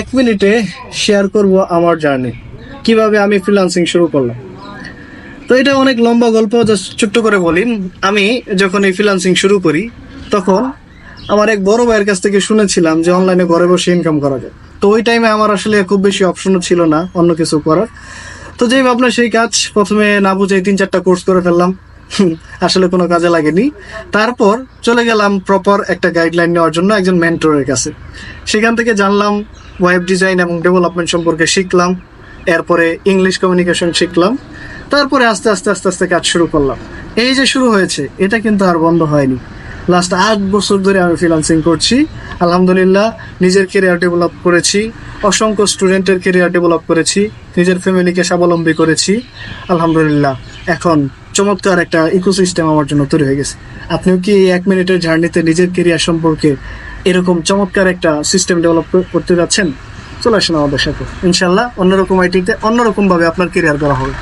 এক মিনিটে শেয়ার করব আমার জার্নি কীভাবে আমি ফ্রিল্যান্সিং শুরু করলাম। তো এটা অনেক লম্বা গল্প জাস্ট ছোট্ট করে বলি। আমি যখন এই ফ্রিল্যান্সিং শুরু করি, তখন আমার এক বড় ভাইয়ের কাছ থেকে শুনেছিলাম যে অনলাইনে ঘরে বসে ইনকাম করা যায়। তো ওই টাইমে আমার আসলে খুব বেশি অপশনও ছিল না অন্য কিছু করার। তো যেই ভাবনা, সেই কাজ প্রথমে না বুঝে তিন চারটা কোর্স করে ফেললাম। আসলে কোনো কাজে লাগেনি। তারপর চলে গেলাম প্রপার একটা গাইডলাইন নেওয়ার জন্য একজন মেন্টরের কাছে। সেখান থেকে জানলাম ওয়েব ডিজাইন এবং ডেভেলপমেন্ট সম্পর্কে শিখলাম, এরপরে ইংলিশ কমিউনিকেশন শিখলাম, তারপরে আস্তে আস্তে আস্তে আস্তে কাজ শুরু করলাম। এই যে শুরু হয়েছে, এটা কিন্তু আর বন্ধ হয়নি। লাস্ট আট বছর ধরে আমি ফ্রিলান্সিং করছি। আলহামদুলিল্লাহ, নিজের কেরিয়ার ডেভেলপ করেছি, অসংখ্য স্টুডেন্টের কেরিয়ার ডেভেলপ করেছি, নিজের ফ্যামিলিকে স্বাবলম্বী করেছি। আলহামদুলিল্লাহ, এখন চমৎকার একটা ইকোসিস্টেম আমার জন্য তৈরি হয়ে গেছে। আপনিও কি এক মিনিটের জার্নিতে নিজের কেরিয়ার সম্পর্কে এরকম চমৎকার একটা সিস্টেম ডেভেলপ করতে যাচ্ছেন? চলে আসেন আমাদের সাথে। ইনশাল্লাহ অন্যরকম আইটিতে অন্যরকমভাবে আপনার কেরিয়ার করা হবে।